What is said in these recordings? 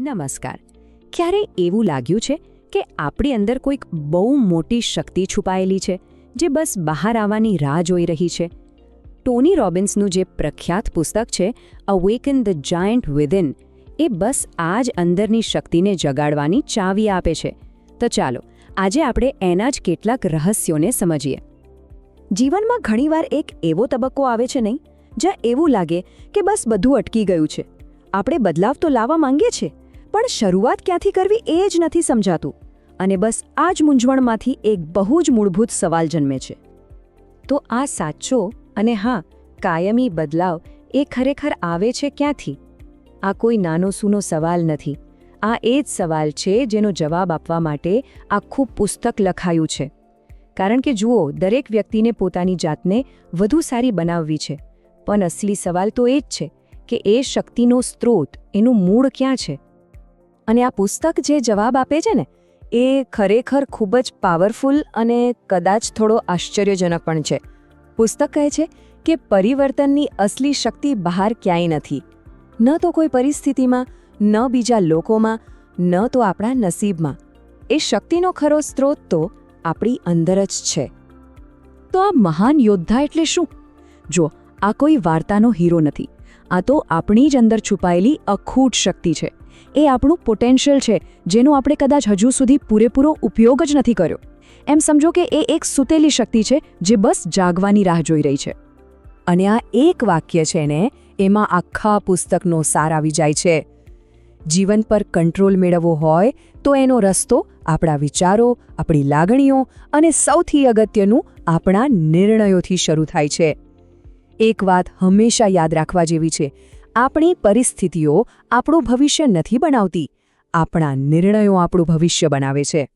નમસ્કાર. ક્યારે એવું લાગ્યું છે કે આપણી અંદર કોઈક બહુ મોટી શક્તિ છુપાયેલી છે, જે બસ બહાર આવવાની રાહ જોઈ રહી છે? ટોની રોબિન્સનું જે પ્રખ્યાત પુસ્તક છે અવેકન ધ જાયન્ટ વિધિન એ બસ આ જ અંદરની શક્તિને જગાડવાની ચાવી આપે છે. તો ચાલો, આજે આપણે એના જ કેટલાક રહસ્યોને સમજીએ. જીવનમાં ઘણીવાર એક એવો તબક્કો આવે છે નહીં, જ્યાં એવું લાગે કે બસ બધું અટકી ગયું છે. આપણે બદલાવ તો લાવવા માંગીએ છીએ. પણ શરૂઆત ક્યાંથી કરવી એ જ નથી સમજાતું. અને બસ આ જ મૂંઝવણમાંથી એક બહુ જ મૂળભૂત સવાલ જન્મે છે. તો આ સાચો અને હા, કાયમી બદલાવ એ ખરેખર આવે છે ક્યાંથી? આ કોઈ નાનો સૂનો સવાલ નથી. આ એ જ સવાલ છે જેનો જવાબ આપવા માટે આખું પુસ્તક લખાયું છે. કારણ કે જુઓ, દરેક વ્યક્તિને પોતાની જાતને વધુ સારી બનાવવી છે. પણ અસલી સવાલ તો એ જ છે કે એ શક્તિનો સ્ત્રોત, એનું મૂળ ક્યાં છે? અને આ પુસ્તક જે જવાબ આપે છે ને, એ ખરેખર ખૂબ જ પાવરફુલ અને કદાચ થોડો આશ્ચર્યજનક પણ છે. પુસ્તક કહે છે કે પરિવર્તનની અસલી શક્તિ બહાર ક્યાંય નથી. ન તો કોઈ પરિસ્થિતિમાં, ન બીજા લોકોમાં, ન તો આપણા નસીબમાં. એ શક્તિનો ખરો સ્ત્રોત તો આપણી અંદર જ છે. તો આ મહાન યોદ્ધા એટલે શું? જો, આ કોઈ વાર્તાનો હીરો નથી. આ તો આપણી જ અંદર છુપાયેલી અખૂટ શક્તિ છે. એ આપણું પોટેન્શિયલ છે, જેનો આપણે કદાચ હજુ સુધી પૂરેપૂરો ઉપયોગ જ નથી કર્યો. એમ સમજો કે એ એક સૂતેલી શક્તિ છે, જે બસ જાગવાની રાહ જોઈ રહી છે. અને આ એક વાક્ય છે ને, એમાં આખા પુસ્તકનો સાર આવી જાય છે. જીવન પર કંટ્રોલ મેળવવો હોય, તો એનો રસ્તો, આપણા વિચારો, આપણી લાગણીઓ અને સૌથી અગત્યનું આપણા નિર્ણયોથી શરૂ થાય છે. એક વાત હંમેશા યાદ રાખવા જેવી છે આપણી પરિસ્થિતિઓ આપણું ભવિષ્ય નથી બનાવતી. આપણા નિર્ણયો આપણું ભવિષ્ય બનાવે છે.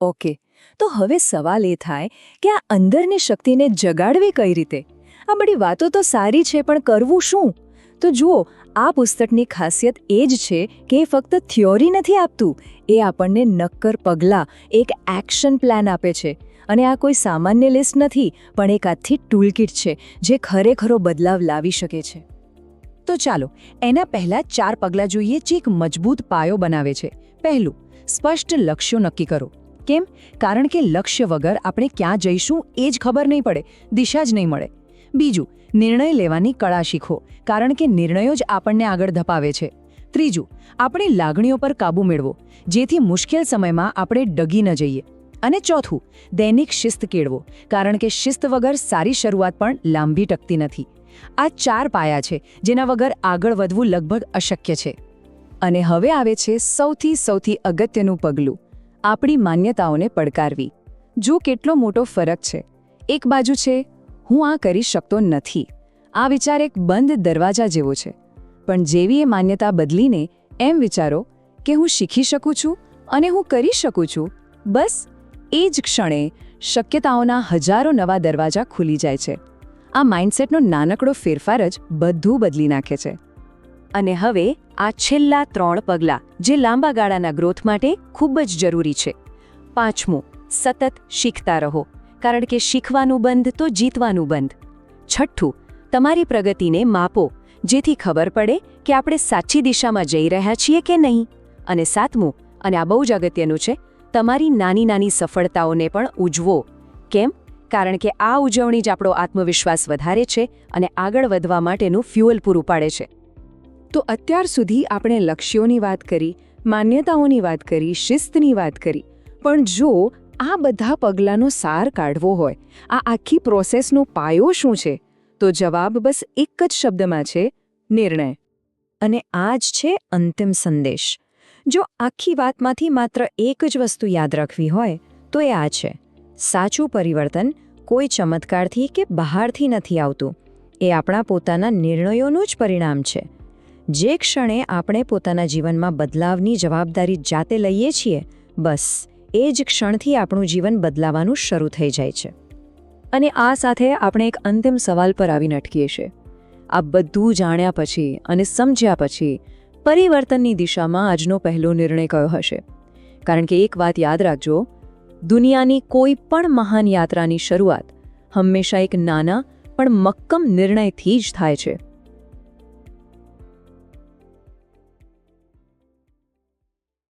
ઓકે, તો હવે સવાલ એ થાય કે આ અંદરની શક્તિને જગાડવી કઈ રીતે? આ બધી વાતો તો સારી છે, પણ કરવું શું? તો જુઓ, આ પુસ્તકની ખાસિયત એ જ છે કે એ ફક્ત થિયોરી નથી આપતું. એ આપણને નક્કર પગલાં, એક એક્શન પ્લાન આપે છે. અને આ કોઈ સામાન્ય લિસ્ટ નથી, પણ એક આથી ટૂલકિટ છે, જે ખરેખરો બદલાવ લાવી શકે છે. તો ચાલો, એના પહેલાં ચાર પગલાં જોઈએ જે એક મજબૂત પાયો બનાવે છે. પહેલું, સ્પષ્ટ લક્ષ્યો નક્કી કરો. કેમ? કારણ કે લક્ષ્ય વગર આપણે ક્યાં જઈશું એ જ ખબર નહીં પડે, દિશા જ નહીં મળે. બીજું, નિર્ણય લેવાની કળા શીખો, કારણ કે નિર્ણયો જ આપણને આગળ ધપાવે છે. ત્રીજું, આપણી લાગણીઓ પર કાબૂ મેળવો, જેથી મુશ્કેલ સમયમાં આપણે ડગી ન જઈએ. અને ચોથું, દૈનિક શિસ્ત કેળવો, કારણ કે શિસ્ત વગર સારી શરૂઆત પણ લાંબી ટકતી નથી. આ ચાર પાયા છે, જેના વગર આગળ વધવું લગભગ અશક્ય છે. અને હવે આવે છે સૌથી સૌથી અગત્યનું પગલું, આપણી માન્યતાઓને પડકારવી. જો કેટલો મોટો ફરક છે, એક બાજુ છે, હું આ કરી શકતો નથી. આ વિચાર એક બંધ દરવાજા જેવો છે. પણ જેવી એ માન્યતા બદલીને એમ વિચારો કે હું શીખી શકું છું અને હું કરી શકું છું, બસ એ જ ક્ષણે શક્યતાઓના હજારો નવા દરવાજા ખુલી જાય છે. આ માઇન્ડસેટનો નાનકડો ફેરફાર જ બધું બદલી નાખે છે. અને હવે આ છેલ્લા ત્રણ પગલાં, જે લાંબા ગાળાના ગ્રોથ માટે ખૂબ જ જરૂરી છે. પાંચમું, સતત શીખતા રહો, કારણ કે શીખવાનું બંધ તો જીતવાનું બંધ. છઠ્ઠું, તમારી પ્રગતિને માપો, જેથી ખબર પડે કે આપણે સાચી દિશામાં જઈ રહ્યા છીએ કે નહીં. અને સાતમું, અને આ બહુ જ અગત્યનું છે, તમારી નાની નાની સફળતાઓને પણ ઉજવો. કેમ? કારણ કે આ ઉજવણી જ આપણો આત્મવિશ્વાસ વધારે છે અને આગળ વધવા માટેનું ફ્યુઅલ પૂરું પાડે છે. તો અત્યાર સુધી આપણે લક્ષ્યોની વાત કરી, માન્યતાઓની વાત કરી, શિસ્તની વાત કરી. પણ જો આ બધા પગલાંનો સાર કાઢવો હોય, આ આખી પ્રોસેસનો પાયો શું છે? તો જવાબ બસ એક જ શબ્દમાં છે, નિર્ણય. અને આ જ છે અંતિમ સંદેશ. જો આખી વાતમાંથી માત્ર એક જ વસ્તુ યાદ રાખવી હોય, તો એ આ છે. સાચું પરિવર્તન કોઈ ચમત્કારથી કે બહારથી નથી આવતું. એ આપણા પોતાના નિર્ણયોનું જ પરિણામ છે. જે ક્ષણે આપણે પોતાના જીવનમાં બદલાવની જવાબદારી જાતે લઈએ છીએ, બસ, એ જ ક્ષણથી આપણું જીવન બદલાવાનું શરૂ થઈ જાય છે. અને આ સાથે આપણે એક અંતિમ સવાલ પર આવીને અટકીએ છીએ. આ બધું જાણ્યા પછી અને સમજ્યા પછી પરિવર્તનની દિશામાં આજનો પહેલો નિર્ણય કયો હશે? કારણ કે એક વાત યાદ રાખજો દુનિયાની કોઈ પણ મહાન યાત્રાની શરૂઆત હંમેશા એક નાના પણ મક્કમ નિર્ણયથી જ થાય છે.